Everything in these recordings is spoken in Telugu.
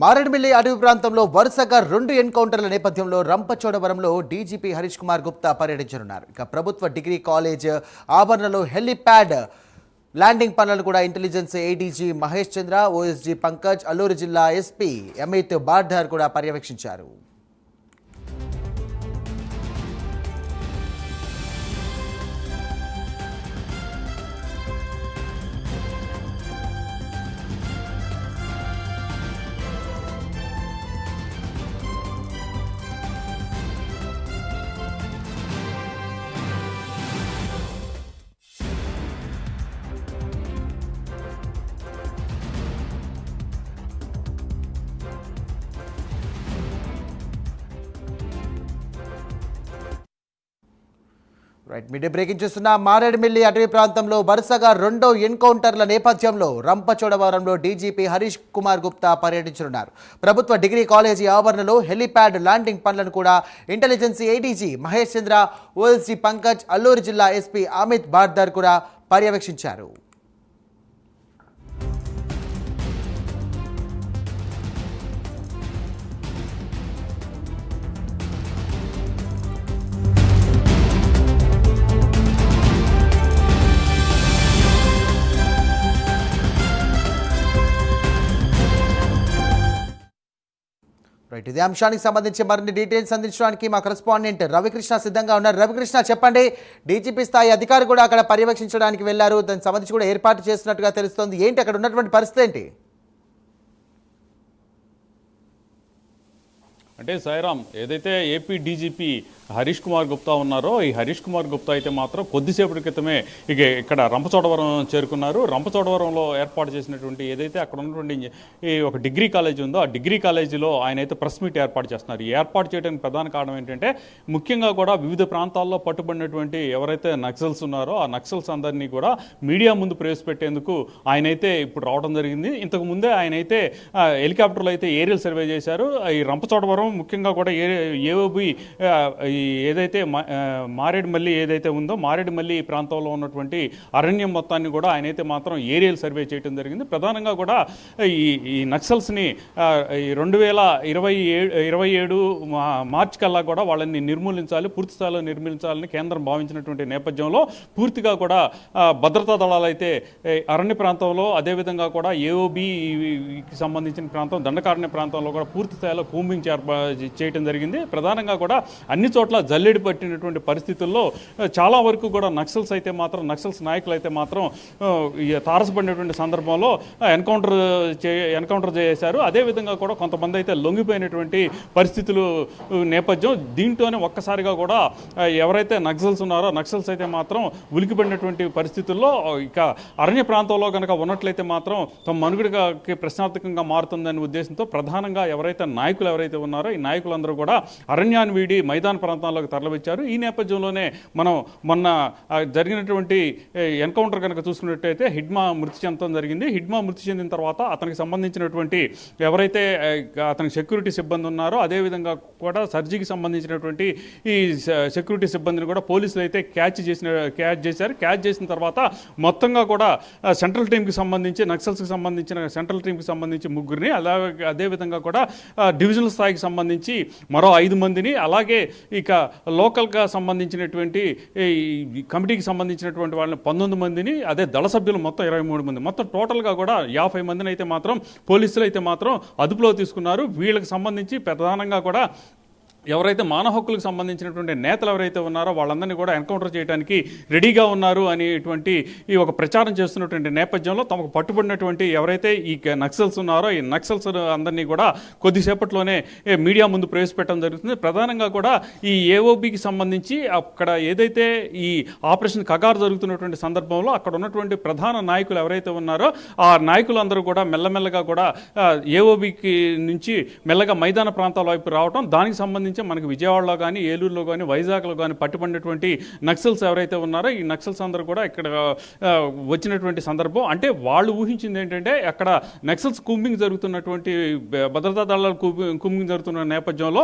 మారేడుమిల్లి అడవి ప్రాంతంలో వరుసగా రెండు ఎన్కౌంటర్ల నేపథ్యంలో రంపచోడవరంలో డీజీపీ హరీష్ కుమార్ గుప్తా పర్యటించనున్నారు. ఇక ప్రభుత్వ డిగ్రీ కాలేజ్ ఆవరణలో హెలిప్యాడ్ ల్యాండింగ్ పనులను కూడా intelligence ADG Mahesh Chandra OSG Pankaj Alluri జిల్లా ఎస్పీ అమిత్ బార్డార్ కూడా పర్యవేక్షించారు. రైట్ మీడియా బ్రేకింగ్ చూస్తున్న మారేడుమిల్లి అటవీ ప్రాంతంలో వరుసగా రెండో ఎన్కౌంటర్ల నేపథ్యంలో రంపచోడవరంలో డీజీపీ హరీష్ కుమార్ గుప్తా పర్యటించనున్నారు. ప్రభుత్వ డిగ్రీ కాలేజీ ఆవరణలో హెలిప్యాడ్ ల్యాండింగ్ పనులను కూడా intelligence ADG Mahesh Chandra OSG Pankaj Alluri జిల్లా ఎస్పీ అమిత్ బార్దర్ కూడా పర్యవేక్షించారు. రైట్ ఇదే అంశానికి సంబంధించి మరిన్ని డీటెయిల్స్ అందించడానికి మా కరెస్పాండెంట్ రవికృష్ణ సిద్ధంగా ఉన్నారు. రవికృష్ణ చెప్పండి. డీజీపీ స్థాయి అధికారి కూడా అక్కడ పర్యవేక్షించడానికి వెళ్ళారు దానికి సంబంధించి కూడా ఏర్పాటు చేసినట్టుగా తెలుస్తోంది. ఏంటి అక్కడ ఉన్నటువంటి పరిస్థితి ఏంటి? అంటే సాయిరామ్ ఏదైతే ఏపీ డీజీపీ హరీష్ కుమార్ గుప్తా ఉన్నారో ఈ హరీష్ కుమార్ గుప్తా అయితే మాత్రం కొద్దిసేపటి క్రితమే ఇక ఇక్కడ రంపచోడవరం చేరుకున్నారు. రంపచోడవరంలో ఏర్పాటు చేసినటువంటి ఏదైతే అక్కడ ఉన్నటువంటి ఈ ఒక డిగ్రీ కాలేజ్ ఉందో ఆ డిగ్రీ కాలేజీలో ఆయన అయితే ప్రెస్ మీట్ ఏర్పాటు చేస్తున్నారు. ఏర్పాటు చేయడానికి ప్రధాన కారణం ఏంటంటే ముఖ్యంగా కూడా వివిధ ప్రాంతాల్లో పట్టుబడినటువంటి ఎవరైతే నక్సల్స్ ఉన్నారో ఆ నక్సల్స్ అందరినీ కూడా మీడియా ముందు ప్రవేశపెట్టేందుకు ఆయనైతే ఇప్పుడు రావడం జరిగింది. ఇంతకు ముందే ఆయనైతే హెలికాప్టర్లు హెలికాప్టర్లో అయితే ఏరియల్ సర్వే చేశారు. ఈ రంపచోడవరం ముఖ్యంగా కూడా ఏ ఏఓబి ఈ ఏదైతే మా- మారేడుమల్లి ఏదైతే ఉందో మారేడుమల్లి ప్రాంతంలో ఉన్నటువంటి అరణ్యం మొత్తాన్ని కూడా ఆయనైతే మాత్రం ఏరియల్ సర్వే చేయడం జరిగింది. ప్రధానంగా కూడా ఈ ఈ నక్సల్స్ని ఈ రెండు వేల ఇరవై ఏడు ఇరవై ఏడు మార్చ్ మార్చి కల్లా కూడా వాళ్ళని నిర్మూలించాలి పూర్తి స్థాయిలో నిర్మూలించాలని కేంద్రం భావించినటువంటి నేపథ్యంలో పూర్తిగా కూడా భద్రతా దళాలు అయితే అరణ్య ప్రాంతంలో అదేవిధంగా కూడా ఏఓబికి సంబంధించిన ప్రాంతం దండకారణ్య ప్రాంతంలో కూడా పూర్తి స్థాయిలో కూంబింగ్ ఏర్పా చేయడం జరిగింది. ప్రధానంగా కూడా అన్ని చోట్ల జల్లెడి పట్టినటువంటి పరిస్థితుల్లో చాలా వరకు కూడా నక్సల్స్ అయితే మాత్రం నక్సల్స్ నాయకులు అయితే మాత్రం తారసపడినటువంటి సందర్భంలో ఎన్కౌంటర్ చే ఎన్కౌంటర్ చేశారు. అదేవిధంగా కూడా కొంతమంది అయితే లొంగిపోయినటువంటి పరిస్థితులు నేపథ్యం. దీంట్లోనే ఒక్కసారిగా కూడా ఎవరైతే నక్సల్స్ ఉన్నారో నక్సల్స్ అయితే మాత్రం ఉలికిపడినటువంటి పరిస్థితుల్లో ఇక అరణ్య ప్రాంతంలో కనుక ఉన్నట్లయితే మాత్రం తమ మనుగుడికి ప్రశ్నార్థకంగా మారుతుందనే ఉద్దేశంతో ప్రధానంగా ఎవరైతే నాయకులు ఎవరైతే ఉన్నారో ఈ నాయకులందరూ కూడా అరణ్యాన్ని వీడి మైదాన ప్రాంతం ప్రాంతాల్లోకి తరలివచ్చారు. ఈ నేపథ్యంలోనే మనం మొన్న జరిగినటువంటి ఎన్కౌంటర్ కనుక చూసుకున్నట్టయితే హిడ్మా మృతి చెందడం జరిగింది. హిడ్మా మృతి చెందిన తర్వాత అతనికి సంబంధించినటువంటి ఎవరైతే అతనికి సెక్యూరిటీ సిబ్బంది ఉన్నారో అదేవిధంగా కూడా సర్జీకి సంబంధించినటువంటి ఈ సెక్యూరిటీ సిబ్బందిని కూడా పోలీసులు అయితే క్యాచ్ చేసిన క్యాచ్ చేశారు. క్యాచ్ చేసిన తర్వాత మొత్తంగా కూడా సెంట్రల్ టీంకి సంబంధించి నక్సల్స్కి సంబంధించిన సెంట్రల్ టీంకి సంబంధించి ముగ్గురిని అలాగే అదేవిధంగా కూడా డివిజనల్ స్థాయికి సంబంధించి మరో ఐదు మందిని అలాగే ఇక లోకల్గా సంబంధించినటువంటి కమిటీకి సంబంధించినటువంటి వాళ్ళని పంతొమ్మిది మందిని అదే దళ సభ్యులు మొత్తం ఇరవై మూడు మంది మొత్తం టోటల్గా కూడా యాభై మందిని అయితే మాత్రం పోలీసులు అయితే మాత్రం అదుపులో తీసుకున్నారు. వీళ్ళకి సంబంధించి ప్రధానంగా కూడా ఎవరైతే మానవ హక్కులకు సంబంధించినటువంటి నేతలు ఎవరైతే ఉన్నారో వాళ్ళందరినీ కూడా ఎన్కౌంటర్ చేయడానికి రెడీగా ఉన్నారు అనేటువంటి ఈ ఒక ప్రచారం చేస్తున్నటువంటి నేపథ్యంలో తమకు పట్టుబడినటువంటి ఎవరైతే ఈ నక్సల్స్ ఉన్నారో ఈ నక్సల్స్ అందరినీ కూడా కొద్దిసేపట్లోనే మీడియా ముందు ప్రవేశపెట్టడం జరుగుతుంది. ప్రధానంగా కూడా ఈ ఏఓబికి సంబంధించి అక్కడ ఏదైతే ఈ ఆపరేషన్ కగారు జరుగుతున్నటువంటి సందర్భంలో అక్కడ ఉన్నటువంటి ప్రధాన నాయకులు ఎవరైతే ఉన్నారో ఆ నాయకులందరూ కూడా మెల్లమెల్లగా కూడా ఏఓబికి నుంచి మెల్లగా మైదాన ప్రాంతాల వైపు రావడం దానికి సంబంధించి సంబంధించి మనకి విజయవాడలో కానీ ఏలూరులో కానీ వైజాగ్లో కానీ పట్టుబడినటువంటి నక్సల్స్ ఎవరైతే ఉన్నారో ఈ నక్సల్స్ అందరూ కూడా ఇక్కడ వచ్చినటువంటి సందర్భం. అంటే వాళ్ళు ఊహించింది ఏంటంటే అక్కడ నక్సల్స్ కుంబింగ్ జరుగుతున్నటువంటి భద్రతా దళాల కుంభింగ్ జరుగుతున్న నేపథ్యంలో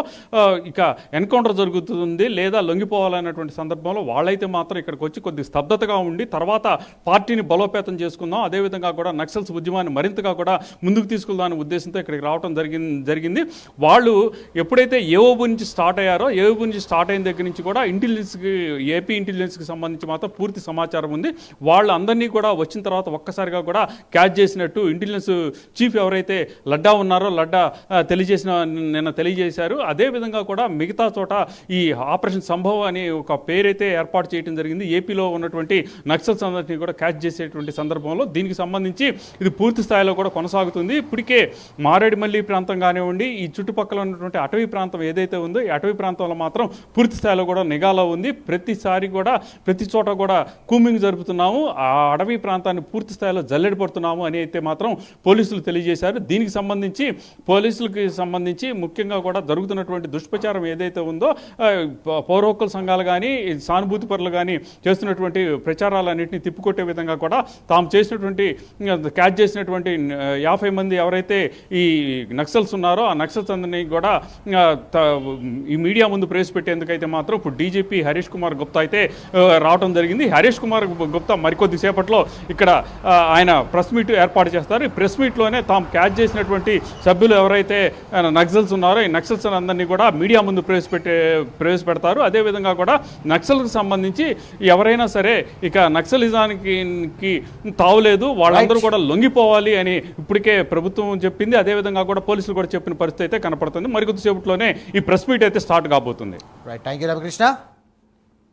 ఇక ఎన్కౌంటర్ జరుగుతుంది లేదా లొంగిపోవాలన్నటువంటి సందర్భంలో వాళ్ళైతే మాత్రం ఇక్కడికి వచ్చి కొద్ది స్తబ్దతగా ఉండి తర్వాత పార్టీని బలోపేతం చేసుకుందాం. అదేవిధంగా కూడా నక్సల్స్ ఉద్యమాన్ని మరింతగా కూడా ముందుకు తీసుకెళ్దామనే ఉద్దేశంతో ఇక్కడికి రావడం జరిగింది జరిగింది. వాళ్ళు ఎప్పుడైతే ఏఓబు నుంచి స్టార్ట్ అయ్యారో ఏబు నుంచి స్టార్ట్ అయిన దగ్గర నుంచి కూడా ఇంటెలిజెన్స్కి ఏపీ ఇంటెలిజెన్స్కి సంబంధించి మాత్రం పూర్తి సమాచారం ఉంది. వాళ్ళందరినీ కూడా వచ్చిన తర్వాత ఒక్కసారిగా కూడా క్యాచ్ చేసినట్టు ఇంటెలిజెన్స్ చీఫ్ ఎవరైతే లడ్డా ఉన్నారో లడ్డా తెలియజేసిన నిన్న తెలియజేశారు. అదేవిధంగా కూడా మిగతా చోట ఈ ఆపరేషన్ సంభవ్ అని ఒక పేరైతే ఏర్పాటు చేయడం జరిగింది. ఏపీలో ఉన్నటువంటి నక్సల్స్ అందరినీ కూడా క్యాచ్ చేసేటువంటి సందర్భంలో దీనికి సంబంధించి ఇది పూర్తి స్థాయిలో కూడా కొనసాగుతుంది. ఇప్పటికే మారేడుమల్లి ప్రాంతం కానివ్వండి ఈ చుట్టుపక్కల ఉన్నటువంటి అటవీ ప్రాంతం ఏదైతే ఉందో. ఈ అటవీ ప్రాంతంలో మాత్రం పూర్తి స్థాయిలో కూడా నిఘాలో ఉంది. ప్రతిసారి కూడా ప్రతి చోట కూడా కూమింగ్ జరుపుతున్నాము. ఆ అటవీ ప్రాంతాన్ని పూర్తి స్థాయిలో జల్లెడి పడుతున్నాము అని అయితే మాత్రం పోలీసులు తెలియజేశారు. దీనికి సంబంధించి పోలీసులకి సంబంధించి ముఖ్యంగా కూడా జరుగుతున్నటువంటి దుష్ప్రచారం ఏదైతే ఉందో ఆ, సంఘాలు కానీ సానుభూతి పరులు కానీ చేస్తున్నటువంటి ప్రచారాలన్నింటినీ తిప్పుకొట్టే విధంగా కూడా తాము చేసినటువంటి క్యాచ్ చేసినటువంటి యాభై మంది ఎవరైతే ఈ నక్సల్స్ ఉన్నారో ఆ నక్సల్స్ అందరినీ కూడా ఈ మీడియా ముందు ప్రవేశపెట్టేందుకైతే మాత్రం ఇప్పుడు డీజీపీ హరీష్ కుమార్ గుప్తా అయితే రావడం జరిగింది. హరీష్ కుమార్ గుప్తా మరికొద్ది సేపట్లో ఇక్కడ ఆయన ప్రెస్ మీట్ ఏర్పాటు చేస్తారు. ఈ ప్రెస్ మీట్లోనే తాము క్యాచ్ చేసినటువంటి సభ్యులు ఎవరైతే నక్సల్స్ ఉన్నారో ఈ నక్సల్స్ అందరినీ కూడా మీడియా ముందు ప్రవేశపెట్టే ప్రవేశపెడతారు. అదేవిధంగా కూడా నక్సల్కి సంబంధించి ఎవరైనా సరే ఇక నక్సలిజానికి తావులేదు వాళ్ళందరూ కూడా లొంగిపోవాలి అని ఇప్పటికే ప్రభుత్వం చెప్పింది. అదేవిధంగా కూడా పోలీసులు కూడా చెప్పిన పరిస్థితి అయితే కనపడుతుంది. మరికొద్దిసేపట్లోనే ఈ ప్రెస్ మీట్ అయితే స్టార్ట్ కాబోతుంది. Right thank you Ramakrishna